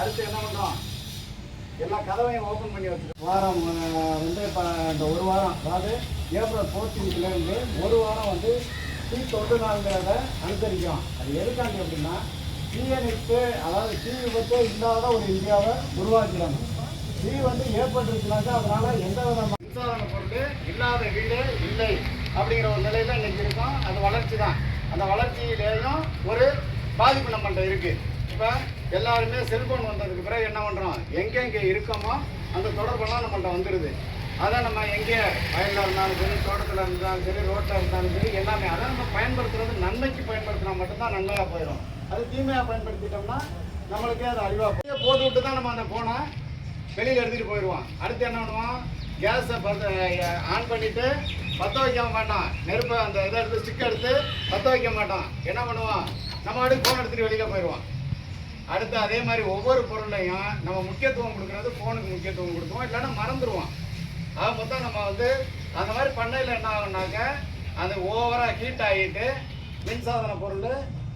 அடுத்து என்ன பண்ணுறோம் எல்லா கதவையும் ஓப்பன் பண்ணி வச்சுருக்கோம். வாரம் வந்து இப்போ இந்த ஒரு வாரம் அதாவது ஏப்ரல் ஃபோர்டீன்த்லேருந்து ஒரு வாரம் வந்து டீ தொண்டு நாளுங்கிறத அனுசரிக்கிறோம். அது எதுக்காண்டி அப்படின்னா தீயணைப்பு அதாவது தீ விபத்து இல்லாத ஒரு இந்தியாவை உருவாக்கிறாங்க. தீ வந்து ஏற்பட்டுருச்சுனாக்கா அதனால் எந்த விதமான மின்சாரம் பொருள் இல்லாத வீடு இல்லை அப்படிங்கிற ஒரு நிலையில் இன்றைக்கி இருக்கோம். அது வளர்ச்சி தான். அந்த வளர்ச்சியிலேயும் ஒரு பாதிப்பு நம்மள்கிட்ட இருக்குது இப்போ எல்லாருமே செல்போன் வந்ததுக்கு பிறகு என்ன பண்ணுறோம் எங்கெங்கே இருக்கோமோ அந்த தொடர்பெல்லாம் நம்மள்ட்ட வந்துடுது அதை நம்ம எங்கே வயலில் இருந்தாலும் சரி தோட்டத்தில் இருந்தாலும் சரி ரோட்டில் இருந்தாலும் சரி எல்லாமே அதை நம்ம பயன்படுத்துறது நன்மைக்கு பயன்படுத்தினா மட்டும்தான் நன்மையாக போயிடும். அது தீமையாக பயன்படுத்திட்டோம்னா நம்மளுக்கே அது அழிவாக போட்டு விட்டு தான் நம்ம அந்த ஃபோனை வெளியில் எடுத்துகிட்டு போயிடுவோம் அடுத்து என்ன பண்ணுவான் கேஸை பற்ற ஆன் பண்ணிவிட்டு பற்ற வைக்க மாட்டான். நெருப்பை அந்த இதை எடுத்து ஸ்டிக் எடுத்து பற்ற வைக்க மாட்டான். என்ன பண்ணுவான் நம்ம அடுத்து ஃபோன் எடுத்துகிட்டு வெளியில் போயிடுவான் அடுத்து அதே மாதிரி ஒவ்வொரு பொருளையும் நம்ம முக்கியத்துவம் கொடுக்குறது ஃபோனுக்கு முக்கியத்துவம் கொடுக்குவோம் இல்லைன்னா மறந்துடுவோம் ஆக மொத்தம் நம்ம வந்து அந்த மாதிரி பண்ணையில் என்ன ஆகும்னாக்க அது ஓவராக ஹீட் ஆகிட்டு மின்சாதன பொருள்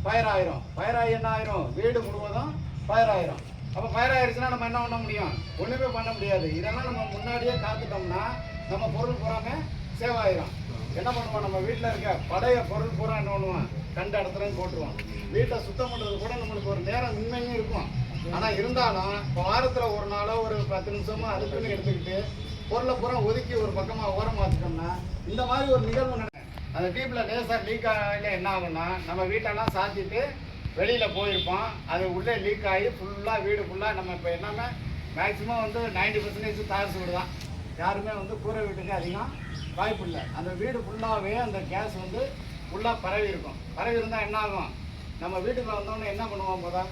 ஃபயர் ஆயிரும். ஃபயர் ஆகி என்ன ஆயிரும்? வீடு முழுவதும் ஃபயர் ஆயிரும். அப்போ ஃபயர் ஆயிடுச்சுன்னா நம்ம என்ன பண்ண முடியும்? ஒன்றுமே பண்ண முடியாது. இதெல்லாம் நம்ம முன்னாடியே காத்துட்டோம்னா நம்ம பொருள் பூராமே சேவ் ஆயிரும். என்ன பண்ணுவோம்? நம்ம வீட்டில் இருக்க பழைய பொருள் பூரா என்ன பண்ணுவோம்? கண்ட இடத்துல போட்டுருவோம் வீட்டை சுத்தம் பண்ணுறது கூட நம்மளுக்கு ஒரு நேரம் உண்மையும் இருக்கும். ஆனால் இருந்தாலும் இப்போ வாரத்தில் ஒரு நாளோ ஒரு பத்து நிமிஷமோ அதுக்குன்னு எடுத்துக்கிட்டு பொருளை பூரா ஒதுக்கி ஒரு பக்கமாக ஓரம் பார்த்துட்டோம்னா இந்த மாதிரி ஒரு நிகழ்வு நடக்கும். அந்த டீப்பில் லேசாக லீக் ஆகல என்ன ஆகும்னா நம்ம வீட்டெல்லாம் சாத்திட்டு வெளியில் போயிருப்போம். அது உள்ளே லீக் ஆகி ஃபுல்லாக வீடு ஃபுல்லாக நம்ம இப்போ எல்லாமே மேக்ஸிமம் வந்து நைன்டி பர்சன்டேஜ் தார்ஸ் வீடு தான் யாருமே வந்து கூரை வீட்டுக்கு அதிகம் வாய்ப்பு இல்லை. அந்த வீடு ஃபுல்லாகவே அந்த கேஸ் வந்து ஃபுல்லாக பரவி இருக்கும். பரவி இருந்தால் என்ன ஆகும்? நம்ம வீட்டுக்குள்ள வந்தோடனே என்ன பண்ணுவோம் போதா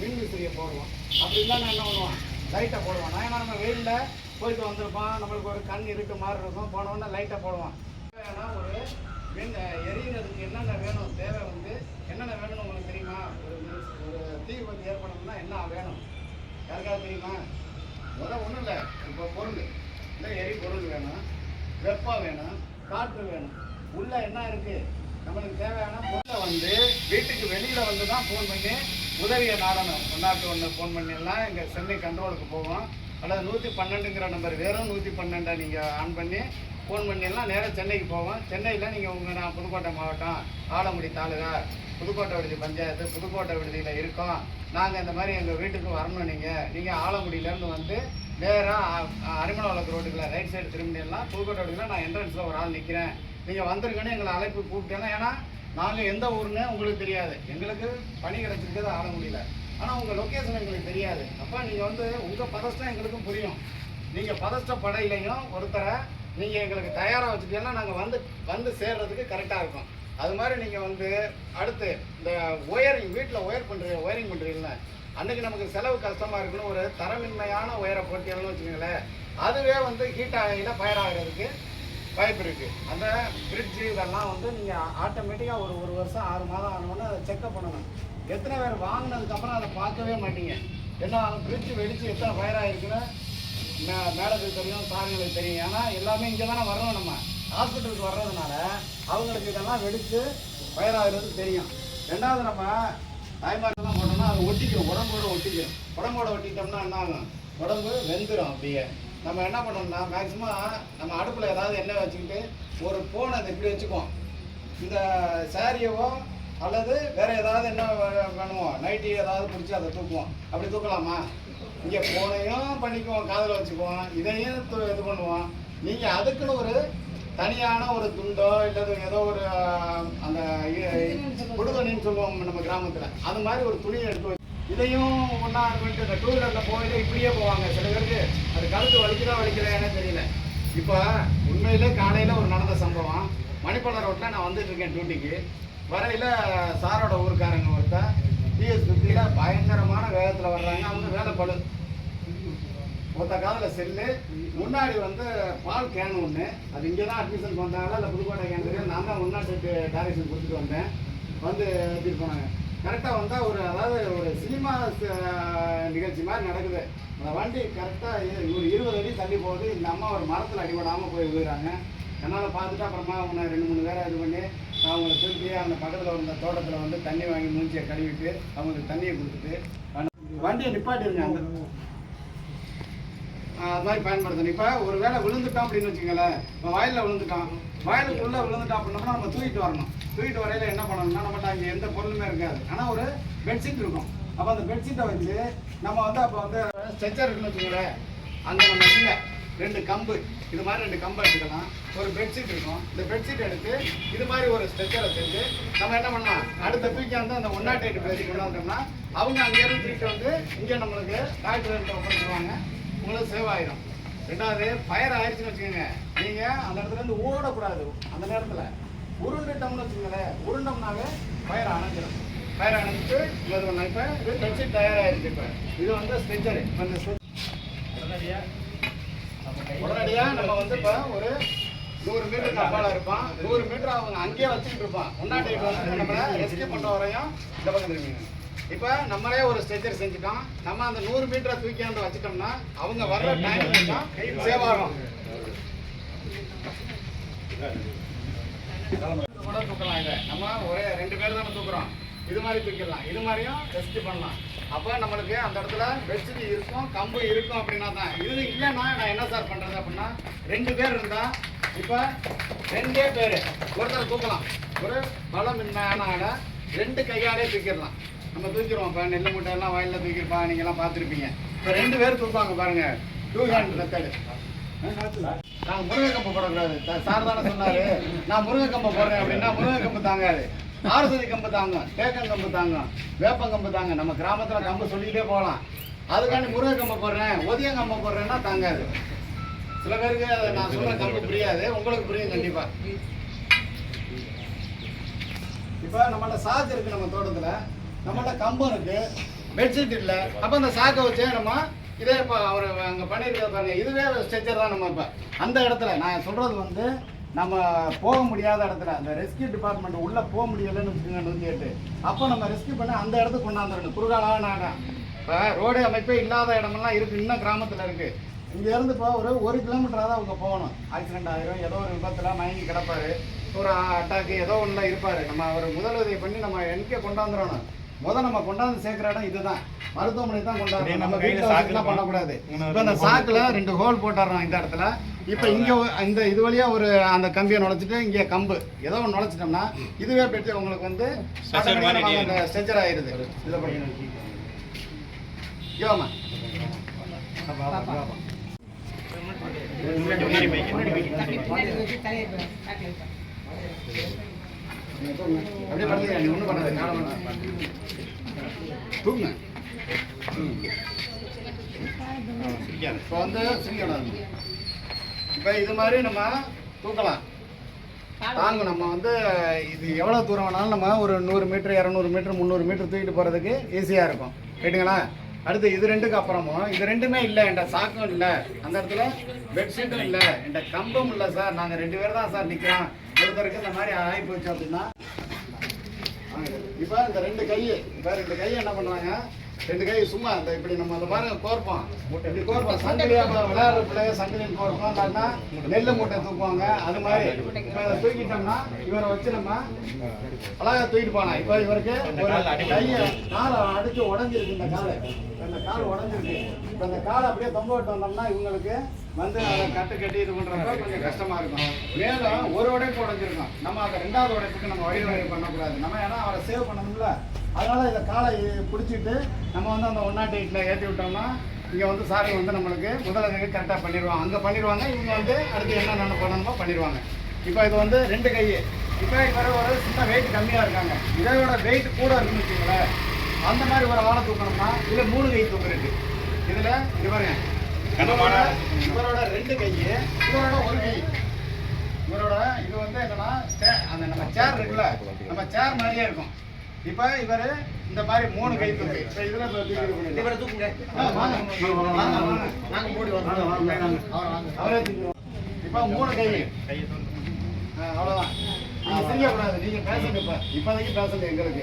மின் விசிறியை போடுவோம். அப்படி இல்லைன்னா என்ன பண்ணுவோம்? லைட்டை போடுவோம். நான் ஏன்னா நம்ம வெயிலில் போயிட்டு வந்திருப்போம் நம்மளுக்கு ஒரு கண் இருட்டு மாதிரி இருக்கும். போன லைட்டை போடுவோம் ஏன்னா ஒரு மின் எரியறதுக்கு என்னென்ன வேணும்? தேவை வந்து என்னென்ன வேணும்னு உங்களுக்கு தெரியுமா? ஒரு ஒரு தீ வந்து ஏற்படணும்னா என்ன வேணும்? யாருக்காவது தெரியுமா? முதல்ல ஒன்றும் இல்லை. இப்போ பொருள். இல்லை எரி பொருள் வேணும். வெப்பம் வேணும். காற்று வேணும். உள்ள என்ன இருக்கு? நம்மளுக்கு தேவையான பொருளை வந்து வீட்டுக்கு வெளியில வந்து தான் ஃபோன் பண்ணி உதவியை நாடணும் ஒன்னாட்டு ஒன்று ஃபோன் பண்ணிடலாம். இங்கே சென்னை கண்ட்ரோலுக்கு போவோம். அல்லது நூற்றி பன்னெண்டுங்கிற நம்பர் வெறும் நூற்றி பன்னெண்டை நீங்கள் ஆன் பண்ணி ஃபோன் பண்ணிடலாம். நேராக சென்னைக்கு போவோம். சென்னையில் நீங்கள் உங்கள் நான் புதுக்கோட்டை மாவட்டம் ஆலங்குடி தாலுகா புதுக்கோட்டை விடுதி பஞ்சாயத்து புதுக்கோட்டை விடுதியில் இருக்கோம். நாங்கள் இந்த மாதிரி எங்கள் வீட்டுக்கு வரணும் நீங்கள் நீங்கள் ஆலங்குடியிலேருந்து வந்து நேராக அரிமணவளக்கு ரோட்டுக்குள்ள ரைட் சைடு திரும்பிடலாம் புதுக்கோட்டை விடுதியில் நான் என்ட்ரன்ஸில் ஒரு ஆள் நிற்கிறேன் நீங்கள் வந்திருக்கேன்னு எங்களை அழைப்பு கூப்பிட்டேன்னா ஏன்னா நாங்கள் எந்த ஊருன்னு உங்களுக்கு தெரியாது. எங்களுக்கு பணி கிடச்சிருக்கிறது முடியல. ஆனால் உங்கள் லொக்கேஷன் எங்களுக்கு தெரியாது. அப்போ நீங்கள் வந்து உங்கள் பதஷ்டம் எங்களுக்கும் புரியும். நீங்கள் பதஷ்ட படையிலையும் ஒருத்தரை நீங்கள் எங்களுக்கு தயாராக வச்சுட்டீங்கன்னா நாங்கள் வந்து வந்து சேர்றதுக்கு கரெக்டாக இருக்கும். அது மாதிரி நீங்கள் வந்து அடுத்து இந்த ஒயரிங் வீட்டில் ஒயர் பண்ணுறீங்க ஒயரிங் பண்ணுறீங்களே அன்றைக்கி நமக்கு செலவு கஷ்டமாக இருக்குன்னு ஒரு தரமின்மையான ஒயரை போட்டியல்னு வச்சுக்கோங்களேன் அதுவே வந்து ஹீட் ஆகையில் ஃபயர் ஆகிறதுக்கு வாய்ப்பு இருக்குது அந்த ஃப்ரிட்ஜு இதெல்லாம் வந்து நீங்கள் ஆட்டோமேட்டிக்காக ஒரு ஒரு வருஷம் ஆறு மாதம் ஆனோடனே அதை செக்கப் பண்ணணும். எத்தனை பேர் வாங்கினதுக்கப்புறம் அதை பார்க்கவே மாட்டீங்க. ஏன்னா ஃப்ரிட்ஜ் வெடிச்சு எத்தனை ஃபயர் ஆகிருக்குன்னு மே மேடத்துக்கு தெரியும் சாரிகளுக்கு தெரியும். ஏன்னா எல்லாமே இங்கே தானே வரணும் நம்ம. ஹாஸ்பிட்டலுக்கு வர்றதுனால அவங்களுக்கு இதெல்லாம் வெடித்து ஃபயர் ஆகுறது தெரியும். ரெண்டாவது நம்ம தாய்மார்கள்லாம் போட்டோம்னா அது ஒட்டிக்கும். உடம்போட ஒட்டிக்கும். உடம்போட ஒட்டிட்டோம்னா என்ன ஆகும்? உடம்பு வெந்துடும் அப்படியே. நம்ம என்ன பண்ணோம்னா மேக்ஸிமம் நம்ம அடுப்பில் ஏதாவது எண்ணெய் வச்சுக்கிட்டு ஒரு ஃபோனை அதை இப்படி வச்சுக்குவோம். இந்த சாரியவோ அல்லது வேற ஏதாவது என்ன வேணுமோ நைட்டி ஏதாவது பிடிச்சி அதை தூக்குவோம். அப்படி தூக்கலாமா? இங்கே ஃபோனையும் பண்ணிக்குவோம் காதில் வச்சுக்குவோம். இதையும் இது பண்ணுவோம். நீங்கள் அதுக்குன்னு ஒரு தனியான ஒரு துண்டோ இல்லது ஏதோ ஒரு அந்த குடுதணின்னு சொல்லுவோம் நம்ம கிராமத்தில். அது மாதிரி ஒரு துணியை எடுத்து இதையும் ஒன்றா பண்ணிட்டு இந்த டூ வீலரில் போயிட்டு இப்படியே போவாங்க. சில பேருக்கு அது கழுத்து வலிக்குதா வலிக்கிறேன்னு தெரியல. இப்போ உண்மையிலே காலையில் ஒரு நடந்த சம்பவம். மணிப்பாளர் ரோட்டில் நான் வந்துட்டு இருக்கேன் டியூட்டிக்கு வரையில் சாரோட ஊருக்காரங்க ஒருத்தர் டிஎஸ் ஃபிஃப்டியில் பயங்கரமான வேகத்தில் வர்றாங்க. அவங்க வேலை பழு ஒருத்த காதில் செல்லு. முன்னாடி வந்து பால் கேன் ஒன்று அது இங்கே தான் அட்மிஷன் பண்ணுறாங்களா இல்லை புதுக்கோட்டை கேன் தெரியும்? நான் தான் முன்னாடி டேரக்ஷன் கொடுத்துட்டு வந்தேன். வந்து எடுத்துகிட்டு போனாங்க. கரெக்டாக வந்தால் ஒரு அதாவது ஒரு சினிமா நிகழ்ச்சி மாதிரி நடக்குது. அந்த வண்டி கரெக்டாக ஒரு இருபது அடி தள்ளி போகுது இந்த அம்மா ஒரு மரத்தில் அடிபடாமல் போய் விழுகிறாங்க. என்னால் பார்த்துட்டு அப்புறமா அவங்க ரெண்டு மூணு பேரை இது பண்ணி அவங்கள தூக்கி அந்த பக்கத்தில் இருந்த தோட்டத்தில் வந்து தண்ணி வாங்கி மூஞ்சியை கழுவிட்டு அவங்களுக்கு தண்ணியை கொடுத்துட்டு வண்டியை நிப்பாட்டிருங்க அந்த அது மாதிரி பயன்படுத்தணும். இப்போ ஒரு வேளை விழுந்துட்டோம் அப்படின்னு வச்சுக்கோங்களேன். இப்போ வயலில் விழுந்துட்டோம். வயலுக்குள்ளே விழுந்துட்டோம் அப்படின்னோம்னா நம்ம தூக்கிட்டு வரணும். தூக்கிட்டு வரையில என்ன பண்ணணும்னா நம்மகிட்ட அங்கே எந்த பொருளுமே இருக்காது. ஆனால் ஒரு பெட்ஷீட் இருக்கும். அப்போ அந்த பெட்ஷீட்டை வச்சு நம்ம வந்து அப்போ வந்து ஸ்ட்ரெச்சர் இருக்குன்னு வச்சுக்கோங்களேன். அந்த நம்ம இல்லை ரெண்டு கம்பு இது மாதிரி ரெண்டு கம்பு எடுத்துக்கலாம். ஒரு பெட்ஷீட் இருக்கும். இந்த பெட்ஷீட் எடுத்து இது மாதிரி ஒரு ஸ்ட்ரெச்சரை செஞ்சு நம்ம என்ன பண்ணலாம்? அடுத்த தூக்கி வந்து அந்த ஒன் நாட் எயிட் பேசி கொண்டு வந்தோம்னா அவங்க அங்கேயிருந்து தூக்கிட்டு வந்து இங்கே நம்மளுக்கு டாக்டர் ஒப்படைச்சிருவாங்க உங்களுக்கு சேவ் ஆயிரும். ரெண்டாவது ஃபயர் ஆயிடுச்சுன்னு வச்சுக்கோங்க. நீங்க அந்த இடத்துல இருந்து ஓடக்கூடாது. அந்த நேரத்துல உருண்டுட்டோம்னு வச்சுக்கோங்களேன். உருண்டோம்னாவே ஃபயர் அணைஞ்சிடும் ஃபயர் அணைஞ்சிட்டு இது பண்ணலாம் இப்போ இது பெட்ஷீட் தயார் ஆயிடுச்சு இப்போ. இது வந்து ஸ்ட்ரெச்சர் இப்போ இந்த உடனடியாக உடனடியா நம்ம வந்து இப்போ ஒரு நூறு மீட்டர் கப்பால இருப்பான். நூறு மீட்டர் அவங்க அங்கேயே வச்சுட்டு இருப்பான். ஒன்னாட்டி வந்து நம்மள எஸ்கேப் பண்ற வரையும் இந்த பக்கம் திரும்பிங்க இப்போ நம்மளே ஒரு ஸ்ட்ரெச்சர் செஞ்சுட்டோம். நம்ம அந்த நூறு மீட்டரை தூக்கியாந்து வச்சுட்டோம்னா அவங்க வர்ற டைம் தான் சேவ் ஆகும். கூட தூக்கலாம் இதை. நம்ம ஒரே ரெண்டு பேர் தானே தூக்குறோம். இது மாதிரி தூக்கிடலாம். இது மாதிரியும் ரெஸ்ட் பண்ணலாம். அப்போ நம்மளுக்கு அந்த இடத்துல பெட்ஷீட் இருக்கும் கம்பு இருக்கும் அப்படின்னா தான். இது இல்லைன்னா நான் என்ன சார் பண்ணுறது அப்படின்னா ரெண்டு பேர் இருந்தா இப்போ ரெண்டே பேர். ஒருத்தர் தூக்கலாம். ஒரு பலமின்மையான ஆளை ரெண்டு கையாலே தூக்கிடலாம். நம்ம தூக்கிடுவோம் இப்போ நெல் மூட்டை வயலில் தூக்கிருப்பா நீங்கள்லாம் பார்த்துருப்பீங்க. இப்போ ரெண்டு பேர் தூக்குவாங்க பாருங்க. டூ ஹேண்ட் மெத்தடு நாங்கள் முருங்கை போடக்கூடாது. சார் தானே சொன்னாரு. நான் முருங்கை போடுறேன் அப்படின்னா முருங்கை கம்பு தாங்காது. ஆரசதி கம்பு தாங்கும். தேக்கங்கம்பு தாங்கும். வேப்பங்கம்பு தாங்க நம்ம கிராமத்தில் கம்பு சொல்லிக்கிட்டே போகலாம். அதுக்காண்டி முருகக்கம்பை கம்பு போடுறேன். ஒதியம் கம்பு போடுறேன்னா தாங்காது. சில பேருக்கு அதை நான் சொல்கிற கம்பு புரியாது. உங்களுக்கு புரியும் கண்டிப்பா. இப்போ நம்மள சாக்கு இருக்கு நம்ம தோட்டத்தில். நம்மள்ட்ட கம்பம் இருக்கு பெட்ஷீட் இல்ல அப்ப அந்த சாக்கை வச்சே நம்ம இதே இப்போ அவர் அங்கே பண்ணியிருக்கிறது பாருங்க. இதுவே ஸ்ட்ரெச்சர் தான் நம்ம இப்போ. அந்த இடத்துல நான் சொல்றது வந்து நம்ம போக முடியாத இடத்துல அந்த ரெஸ்கியூ டிபார்ட்மெண்ட் உள்ள போக முடியலைன்னு வச்சுக்கோங்க நூற்றி எட்டு. அப்போ நம்ம ரெஸ்கியூ பண்ண அந்த இடத்துக்கு கொண்டாந்துடணும். குறுகாலாக நாடா இப்போ ரோடு அமைப்பே இல்லாத இடமெல்லாம் இருக்கு இன்னும் கிராமத்தில் இருக்கு. இங்கேருந்து இப்போ ஒரு ஒரு கிலோமீட்டராக தான் அவங்க போகணும். ஆக்சிடென்ட் ஆயிரும் ஏதோ ஒரு விபத்தில் மயங்கி கிடப்பாரு. ஒரு அட்டாக்கு ஏதோ ஒன்றுல இருப்பார். நம்ம அவர் முதலுதவி பண்ணி நம்ம எங்கே கொண்டாந்துடணும் முத நம்ம கொண்டாந்து சேர்க்கிற இடம் இதுதான் மருத்துவமனை தான் கொண்டாந்து நம்ம கையில சாக்குலாம் பண்ணக்கூடாது இப்போ அந்த சாக்குல ரெண்டு ஹோல் போட்டுறோம் இந்த இடத்துல இப்போ இங்க இந்த இது வழியா ஒரு அந்த கம்பியை நுழைச்சிட்டு இங்கே கம்பு ஏதோ ஒன்று நுழைச்சிட்டோம்னா இதுவே பெற்று உங்களுக்கு வந்து ஸ்ட்ரெச்சர் ஆயிருது இதில் படிக்கணும் யோமா அப்படியே நீ ஒன்றும் பண்ணாது காலம் தூக்குங்க இப்போ வந்து சிரிக்கணும் இப்போ இது மாதிரி நம்ம தூக்கலாம். தாங்க நம்ம வந்து இது எவ்வளோ தூரம் வேணாலும் நம்ம ஒரு நூறு மீட்ரு இரநூறு மீட்ரு முந்நூறு மீட்ரு தூக்கிட்டு போகிறதுக்கு ஈஸியாக இருக்கும். கேட்டுங்களா? அடுத்து இது ரெண்டுக்கு அப்புறமும் இது ரெண்டுமே இல்லை என்ட சாக்கும் இல்லை. அந்த இடத்துல பெட்ஷீட்டும் இல்லை என்ட கம்பும் இல்லை சார். நாங்கள் ரெண்டு பேர் தான் சார் நிற்கிறோம் ஒருத்தருக்கு இந்த மாதிரி ஆகி போச்சு அப்படின்னா இப்போ இந்த ரெண்டு கை இப்போ ரெண்டு கையை என்ன பண்ணுறாங்க? ரெண்டு கை சும்மா இந்த இப்படி நம்ம அதை பாருங்க கோர்ப்போம். இப்படி கோர்ப்போம். சங்கிலியா விளையாடுற பிள்ளைய சங்கிலியும் கோர்ப்போம் இல்லாட்டா நெல்லு மூட்டை தூக்குவாங்க. அது மாதிரி இப்போ இதை தூக்கிட்டோம்னா இவரை வச்சு நம்ம அழகா தூக்கிட்டு போகலாம். இப்போ இவருக்கு ஒரு கையை காலை அடிச்சு உடஞ்சிருக்கு இந்த காலை. இந்த கால் உடஞ்சிருக்கு. இப்போ இந்த காலை அப்படியே தொங்க விட்டு வந்தோம்னா இவங்களுக்கு வந்து அதை கட்டு கட்டி இது பண்றப்ப கொஞ்சம் கஷ்டமா இருக்கும். மேலும் ஒரு உடைப்பு உடைஞ்சிருக்கும். நம்ம அந்த ரெண்டாவது உடைப்புக்கு நம்ம வழி வழி பண்ணக்கூடாது. நம்ம ஏன்னா அவரை சேவ் பண்ணணும்ல. அதனால இந்த காலை பிடிச்சிட்டு நம்ம வந்து அந்த ஒன் நாட் எயிட்டில் ஏற்றி விட்டோம்னா இங்கே வந்து சாரி வந்து நம்மளுக்கு முதலுதவி கரெக்டாக பண்ணிடுவாங்க. அங்கே பண்ணிடுவாங்க இவங்க வந்து அடுத்து என்னென்ன பண்ணணுமோ பண்ணிடுவாங்க. இப்போ இது வந்து ரெண்டு கை. இப்போ இவர் ஒரு சின்ன வெயிட் கம்மியாக இருக்காங்க. இதோட வெயிட் கூட இருக்குன்னு வச்சுங்களேன் அந்த மாதிரி ஒரு ஆளை தூக்கணும்னா இதில் மூணு கை தூக்கு இருக்கு. இதில் இது பாருங்க. இவரோட இவரோட ரெண்டு கை இவரோட ஒரு கை. இவரோட இது வந்து என்னன்னா அந்த நம்ம சேர் இருக்குல்ல நம்ம சேர் மாதிரியே இருக்கும். இப்போ இவர் இந்த மாதிரி மூணு கை தூக்கு. இப்போ இதில் இவரை தூக்குங்க. நாங்க மூடி வரோம். அவரே தூக்கிடுவோம். இப்போ மூணு கை. ஆ, அவ்வளவுதான். நீங்க செய்யக்கூடாது நீங்க பேசுங்க இப்ப. இப்போதைக்கு பேசுங்க எங்களுக்கு.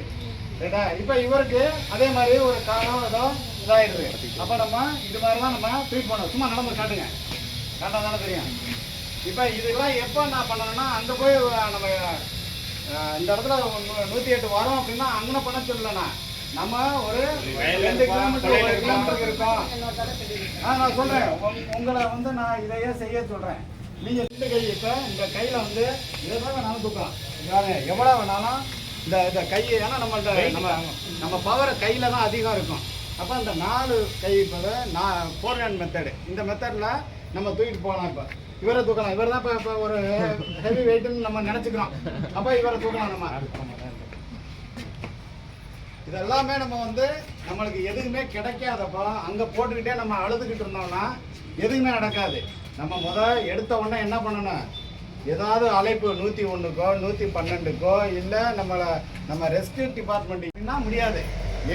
ரைட்டா இப்போ இவருக்கு அதே மாதிரி ஒரு காலம் ஏதோ இதாயிருது அப்ப நம்ம இது மாதிரிலாம் நம்ம ட்ரீட் பண்ணணும். சும்மா நடந்து காட்டுங்க. காட்டா தானே தெரியும். இப்போ இதெல்லாம் எப்போ நான் பண்ணணும்னா அங்கே போய் நம்ம இந்த இடத்துல நூ- நூத்தி எட்டு வரோம் அப்படின்னா அங்கே பண்ண சொல்லல நான் நம்ம ஒரு ரெண்டு கிலோமீட்டர் ஒரு கிலோமீட்டர் இருக்கோம். ஆ நான் சொல்றேன். உங்க- உங்களை வந்து நான் இதையே செய்ய சொல்றேன். நீங்க ரெண்டு கை இப்ப இந்த கையில வந்து எதை வேணாலும் தூக்கலாம். எவ்வளவு வேணாலும் இந்த இந்த கை ஏன்னா நம்மள்ட்ட நம்ம நம்ம பவர் கையில தான் அதிகம் இருக்கும். அப்ப இந்த நாலு கை இப்போ நான் ஃபோர் ஹேண்ட் மெத்தடு இந்த மெத்தட்ல நம்ம தூக்கிட்டு போகலாம் இப்போ. இவரை தூக்கலாம். இவர் தான் இப்போ இப்போ ஒரு ஹெவி வெயிட்னு நம்ம நினச்சிக்கிறோம். அப்போ இவரை தூக்கலாம் நம்ம. இதெல்லாமே நம்ம வந்து நம்மளுக்கு எதுவுமே கிடைக்காதப்போ அங்கே போட்டுக்கிட்டே நம்ம அழுதுகிட்டு இருந்தோம்னா எதுவுமே நடக்காது. நம்ம முத எடுத்த உடனே என்ன பண்ணணும்? ஏதாவது அழைப்பு நூற்றி ஒன்றுக்கோ நூற்றி பன்னெண்டுக்கோ இல்லை நம்மளை நம்ம ரெஸ்கியூ டிபார்ட்மெண்ட்டுன்னா முடியாது.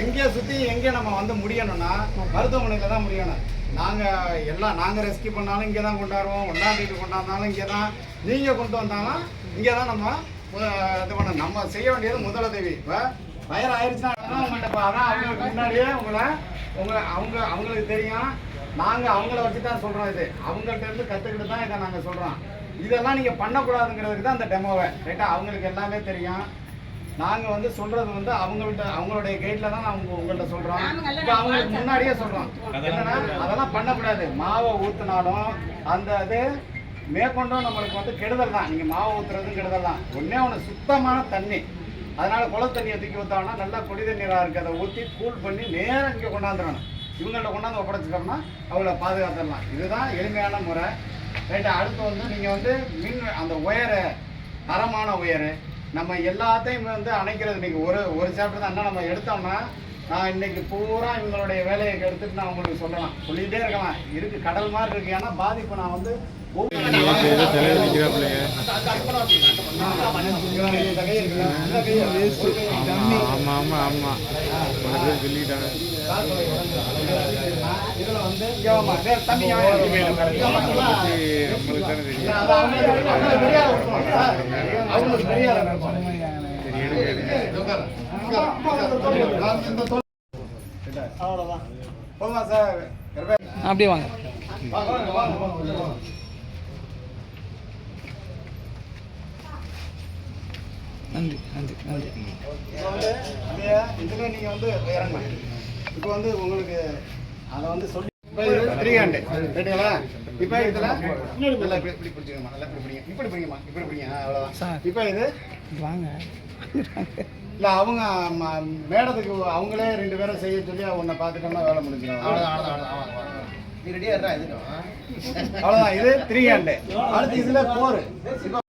எங்கே சுற்றி எங்கே நம்ம வந்து முடியணும்னா மருத்துவமனையில் தான் முடியணும். நாங்கள் எல்லாம் நாங்கள் ரெஸ்கியூ பண்ணாலும் இங்கே தான் கொண்டாடுவோம் கொண்டாடிட்டு கொண்டாந்தாலும் இங்கே தான் நீங்கள் கொண்டு வந்தாலும் இங்கே தான் நம்ம இது பண்ணணும் நம்ம செய்ய வேண்டியது முதலுதவி இப்போ வயர் ஆயிடுச்சுன்னா உங்கள்கிட்ட இப்போ அதான் அவங்களுக்கு முன்னாடியே உங்களை உங்களை அவங்க அவங்களுக்கு தெரியும். நாங்கள் அவங்கள வச்சு தான் சொல்கிறோம் இது. அவங்கள்ட்ட இருந்து கற்றுக்கிட்டு தான் இதை நாங்கள் சொல்கிறோம் இதெல்லாம் நீங்கள் பண்ணக்கூடாதுங்கிறதுக்கு தான் அந்த டெமோவை ரைட்டாக அவங்களுக்கு எல்லாமே தெரியும். நாங்கள் வந்து சொல்கிறது வந்து அவங்கள்ட்ட அவங்களுடைய கைட்டில் தான் அவங்க உங்கள்கிட்ட சொல்கிறோம் இப்போ அவங்களுக்கு முன்னாடியே சொல்கிறோம் என்னன்னா அதெல்லாம் பண்ணக்கூடாது. மாவை ஊற்றினாலும் அந்த இது மேற்கொண்டும் நம்மளுக்கு வந்து கெடுதல் தான். நீங்கள் மாவு ஊற்றுறதும் கெடுதல் தான். ஒன்றே ஒன்று சுத்தமான தண்ணி. அதனால குள தண்ணியை தூக்கி ஊற்றாங்கன்னா நல்லா குடி தண்ணீராக இருக்குது அதை ஊற்றி கூல் பண்ணி நேரா இங்கே கொண்டாந்துடணும். இவங்கள்ட்ட கொண்டாந்து ஒப்படைச்சிட்டோம்னா அவங்கள பாதுகாத்துடலாம். இதுதான் எளிமையான முறை. ரைட்டு அடுத்து வந்து நீங்கள் வந்து மின் அந்த ஒயரு தரமான ஒயரு. நம்ம எல்லாத்தையும் வந்து அணைக்கிறது. இன்றைக்கி ஒரு ஒரு சாப்டர் தான். என்ன நம்ம எடுத்தோம்னா நான் இன்னைக்கு பூரா இவங்களுடைய வேலையை எடுத்துட்டு நான் உங்களுக்கு சொல்லலாம். சொல்லிகிட்டே இருக்கலாம் இருக்குது கடல் மாதிரி இருக்கு. ஏன்னா பாதிப்பு நான் வந்து ஆமா ஆமா ஆமா சொல்லிட்டாங்க இதுல வந்து இங்க வாம்மா. டேய், தம்பி, இங்க வாங்க. இங்க வாம்மா. நம்மளுக்கு தானே தெரியும் அது அவங்களுக்கு அவங்களுக்கு தெரியாத விஷயம். சார், அவங்களுக்கு தெரியாத விஷயம். சரி எடுங்க எடுங்க அவ்வளவுதான் போதுமா சார் அப்படியே வாங்க வாங்க, வாங்க, வாங்க, வாங்க, உள்ள வாங்க. நன்றி நன்றி நன்றி. இப்போ வந்து அப்படியே இதுல நீங்க வந்து இறங்க இப்போ வந்து உங்களுக்கு அதை வந்து சொல்லி த்ரீ ஹேண்டு ரைட்டுங்களா இப்போ இதுல நல்லா இப்படி இப்படி பிடிச்சிக்கமா நல்லா இப்படி பிடிங்க. இப்படி பிடிங்கம்மா இப்படி பிடிங்க சார். இப்போ இது? வாங்க. இல்ல அவங்க மேடத்துக்கு அவங்களே ரெண்டு பேரும் செய்ய சொல்லி உன்னை பார்த்துட்டோம்னா வேலை முடிஞ்சிடும். அவ்வளவுதான் இது த்ரீ ஹேண்டு அடுத்து இதுல ஃபோர்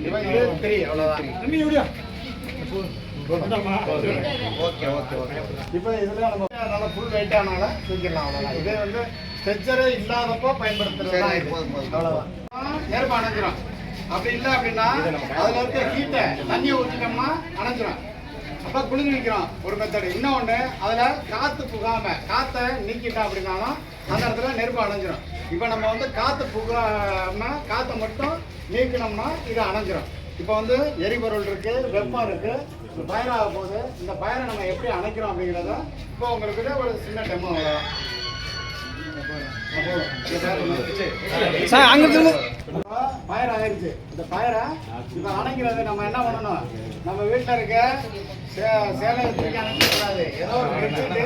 இது three, அவ்வளவுதான். தம்பி எப்படியா இந்தாம்மா. Okay okay okay. இப்போ நம்ம நல்லா ஃபுல் வெயிட் ஆனால தூக்கிடலாம் அவ்வளவுதான். இது வந்து ஸ்ட்ரெச்சரே இல்லாதப்போ பயன்படுத்துறது தான் சரி, இது. போதும், போதும். அவ்வளவுதான். நெருப்பு அணைஞ்சிரும். அப்படி இல்லை அப்படின்னா அதுல இருக்க ஹீட்டை தண்ணியை ஊற்றிட்டோம்னா அணைஞ்சிரும். அப்ப குளிர் நிற்கிறோம் ஒரு மெத்தடு. இன்னொன்று அதுல காத்து புகாம காத்தை நீக்கிட்டோம் அப்படின்னாலும் அந்த இடத்துல நெருப்பு அணைஞ்சிரும். இப்போ நம்ம வந்து காத்து புகாம காத்தை மட்டும் நீக்கினோம்னா இது அணைஞ்சிரும். இப்போ வந்து எரிபொருள் இருக்கு வெப்பம் இருக்கு இது பயர் ஆக போகுது. இந்த பயரை நம்ம எப்படி அணைக்கிறோம் அப்படிங்கிறத இப்போ உங்களுக்கு ஒரு சின்ன டெமோ திரும்ப பயர் ஆயிருச்சு இந்த பயரை இப்ப அணைக்கிறது நம்ம என்ன பண்ணணும்? நம்ம வீட்டுல இருக்க சே- சேலையை தூக்கி அணைக்கக்கூடாது ஏதோ வச்சுட்டு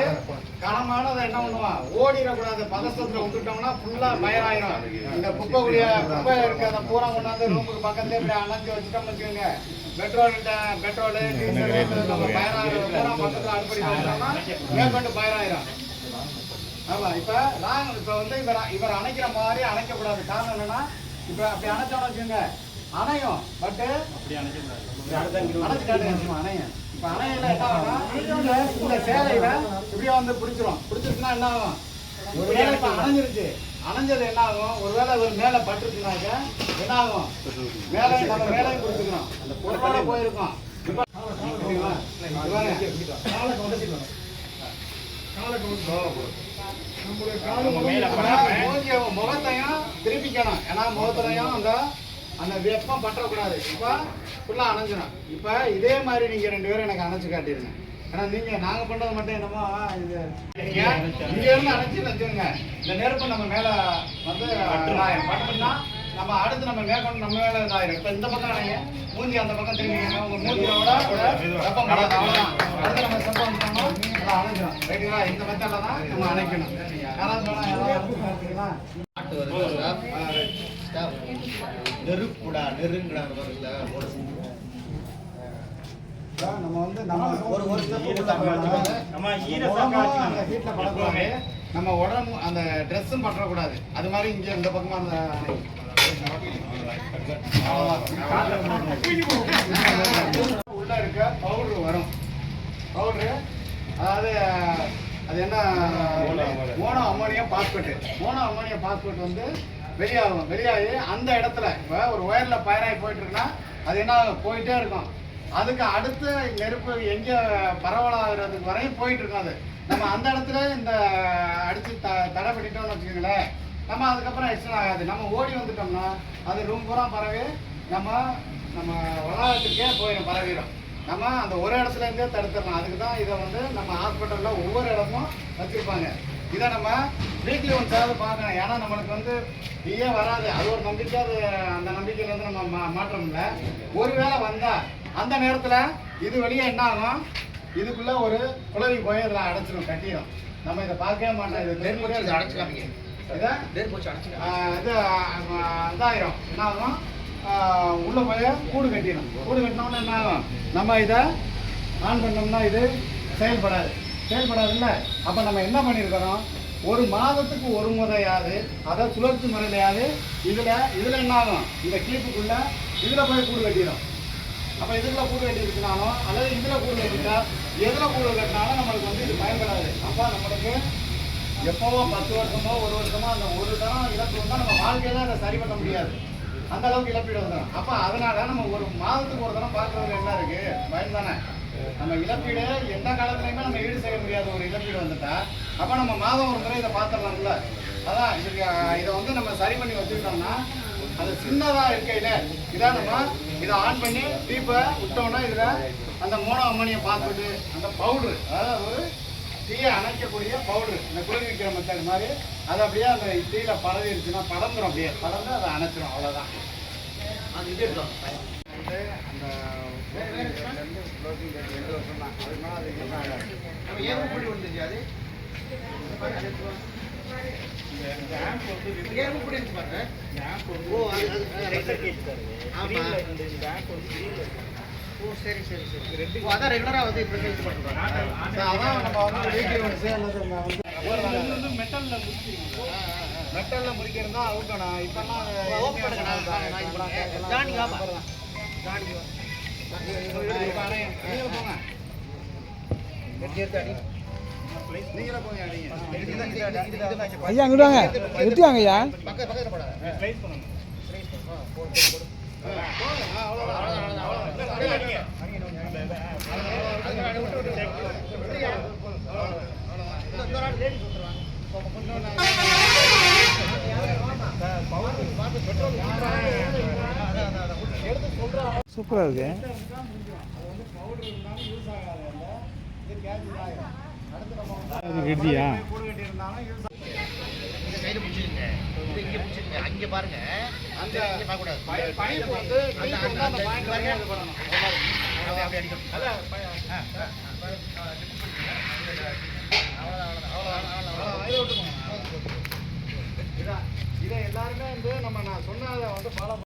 கனமானதை என்ன பண்ணுவான்? ஓடிடக்கூடாது. பதசத்துல விட்டுட்டோம்னா ஃபுல்லா பயர் ஆயிரும் இந்த குப்பை குடிய குப்பை இருக்கிறத பூரா கொண்டாந்து ரூமுக்கு பக்கத்துல இப்படி அணைச்சி வச்சுட்டோம்னு வச்சுக்கோங்க. பெட்ரோல் பெட்ரோல் டீசல் நம்ம பயர் ஆகிற பூரா பக்கத்துல அடுப்படி வச்சோம்னா மேற்கொண்டு பயர் ஆயிரும் ஆமா இப்ப நான் இப்ப வந்து இவர் இவர் அணைக்கிற மாதிரி அணைக்கக்கூடாது. காரணம் என்னன்னா இப்ப அப்படி அணைச்சோம்னு வச்சுக்கோங்க. அணையும் பட் அணைச்சு காட்டுங்க சும்மா அணையும். இப்போ அணையில என்ன ஆகும்னா, இந்த இந்த சேலையில இப்படியே வந்து பிடிச்சிரும் பிடிச்சிருச்சுன்னா என்ன ஆகும் ஒருவேளை இப்போ அணைஞ்சிருச்சு அணைஞ்சது என்ன ஆகும் ஒருவேளை ஒரு மேலே பட்டுருச்சுனாக்க என்ன ஆகும் மேலே நம்ம மேலேயும் பிடிச்சிக்கிறோம் ஒரு வேளை போயிருக்கோம் இப்போ முகத்தையும் திருப்பிக்கணும். ஏன்னா முகத்துலையும் அந்த அந்த வெப்பம் பற்றக்கூடாது. இப்போ ஃபுல்லாக அணைஞ்சிடும் இப்போ இதே மாதிரி நீங்கள் ரெண்டு பேரும் எனக்கு அணைச்சு காட்டிடுங்க ஏன்னா நீங்கள் நாங்கள் பண்ணுறது மட்டும் என்னமோ இது. நீங்கள் இங்கே இருந்து அணைச்சு வச்சுருங்க இந்த நெருப்பு நம்ம மேலே வந்து. பட்டோம்னா நம்ம அடுத்து நம்ம மேற்கொண்டு நம்ம மேலே இதாயிரும். இப்போ இந்த பக்கம் அணைங்க. மூஞ்சி அந்த பக்கம் திரும்பிங்க உங்கள் மூஞ்சியோட வெப்பம் படாது அவ்வளோதான் அடுத்து நம்ம செப்பம் வந்துட்டோம்னா அதை அணைஞ்சிடும் ரைட்டுங்களா இந்த மெத்தடில் தான் நம்ம அணைக்கணும். யாராவது பார்த்தீங்களா நெருப்புடா நெருங்குடா வருதுல அதான் நம்ம வந்து நம்ம ஒரு ஒரு நம்ம ஹீட்ல படக்கூடாது. நம்ம உடம்பு அந்த ட்ரெஸ்ஸும் பற்றக்கூடாது அது மாதிரி இங்க இந்த பக்கமா அந்த உள்ள இருக்க பவுடர் வரும். பவுடர் அதாவது அது என்ன? Mono ammonium phosphate mono ammonium phosphate வந்து வெளியாகும். வெளியாகி அந்த இடத்துல இப்போ ஒரு ஒயரில் பயராகி போயிட்டுருக்குன்னா அது என்ன ஆகும்? போயிட்டே இருக்கும். அதுக்கு அடுத்து நெருப்பு எங்கே பரவலாகிறதுக்கு வரையும் போயிட்டு இருக்கும் அது. நம்ம அந்த இடத்துல இந்த அடித்து த தடை பண்ணிட்டோம்னு வச்சுக்கோங்களேன். நம்ம அதுக்கப்புறம் எக்ஸ்ட்ரா ஆகாது. நம்ம ஓடி வந்துட்டோம்னா அது ரூம் பூரா பரவி நம்ம நம்ம உலகத்துக்கே போயிடும் பரவிடும் நம்ம அந்த ஒரு இடத்துலேருந்தே தடுத்துடலாம். அதுக்கு தான் இதை வந்து நம்ம ஹாஸ்பிட்டலில் ஒவ்வொரு இடமும் வச்சுருப்பாங்க. இதை நம்ம வீக்லி ஒன்ஸாவது பார்க்கணும். ஏன்னா நம்மளுக்கு வந்து நீயே வராது? அது ஒரு நம்பிக்கை அது அந்த நம்பிக்கையில இருந்து நம்ம மா மாற்றம் இல்லை ஒருவேளை வந்தால் அந்த நேரத்தில் இது வெளியே என்ன ஆகும்? இதுக்குள்ளே ஒரு குளவி போய் இதில் அடைச்சிடும் கட்டிடும் நம்ம இதை பார்க்கவே மாட்டோம். இது காமிங்க இதை? நெருப்பு வச்சு அடைச்சு ஆஹ் இது ஆஹ் இதாயிரும். என்ன ஆகும்? உள்ள போய் கூடு கட்டிடும் கூடு கட்டினோம்னா என்ன ஆகும்? நம்ம இதை ஆன் பண்ணோம்னா இது செயல்படாது. செயல்படாதுல்ல. அப்போ நம்ம என்ன பண்ணியிருக்கிறோம்? ஒரு மாதத்துக்கு ஒரு முறையாவது அதை சுழற்சி முறையிலையாவது இதில் இதில் என்ன ஆகும் இந்த கிளிப்புக்குள்ளே இதில் போய் கூடு கட்டிடும். அப்போ இதில் கூடு கட்டிருக்கனாலும் அல்லது இதில் கூடு கட்டிட்டா எதில் கூடு கட்டினாலும் நம்மளுக்கு வந்து இது பயன்படாது. அப்போ நம்மளுக்கு எப்போவோ பத்து வருஷமோ ஒரு வருஷமோ அந்த ஒரு தரம் இழப்பு வந்தால் நம்ம வாழ்க்கையில அதை சரி பண்ண முடியாது. அந்த அளவுக்கு இழப்பீடு வந்துடும் அப்போ அதனால நம்ம ஒரு மாதத்துக்கு ஒரு தரம் பார்க்கறதுல என்ன இருக்குது பயன் தானே நம்ம இழப்பீடு எந்த காலத்துலையுமே நம்ம ஈடு செய்ய முடியாத ஒரு இழப்பீடு வந்துட்டா அப்போ நம்ம மாதம் ஒரு முறை இதை பார்த்துடலாம்ல? அதான் இதுக்கு இதை வந்து நம்ம சரி பண்ணி வச்சுக்கிட்டோம்னா அது சின்னதாக இருக்கையில் இதை நம்ம இதை ஆன் பண்ணி டீப்பை விட்டோம்னா இதில் அந்த மோனோ அம்மோனியம் பாஸ்பேட்டு அந்த பவுட்ரு அதாவது ஒரு தீயை அணைக்கக்கூடிய பவுடர் இந்த குளிர் வைக்கிற மெத்தட் மாதிரி அது அப்படியே அந்த தீயில பரவிடுச்சுன்னா படந்துரும் அப்படியே படந்து அதை அணைச்சிரும் அவ்வளோதான் அது இது அந்த ரெண்டு வருஷம் தான் அதுக்கு அது என்ன வந்துச்சு அது ஓ ஓ சரி சரி சரி ரெண்டு அதான் ரெகுலராக வந்து இப்படி யூஸ் பண்றாங்க அதான் நம்ம வந்து வீக்லி அல்லது வந்து மெட்டலில் முறிக்கிறதா அவுக்கணும் இப்போல்லாம் ஓப்பன் பண்ணுங்க நான் ஐயா அங்கிட்டு வாங்க. வெட்டி வாங்க ஐயா. பக்கத்துல பக்கத்துல போடாத ஸ்லைஸ் பண்ணணும் சூப்பராக இருக்கு பிடிச்சிருங்க அங்க பாருங்க அந்த இங்க பார்க்க கூடாது பைப் வந்து. இதை எல்லாருமே வந்து நம்ம நான் சொன்னதை வந்து ஃபாலோ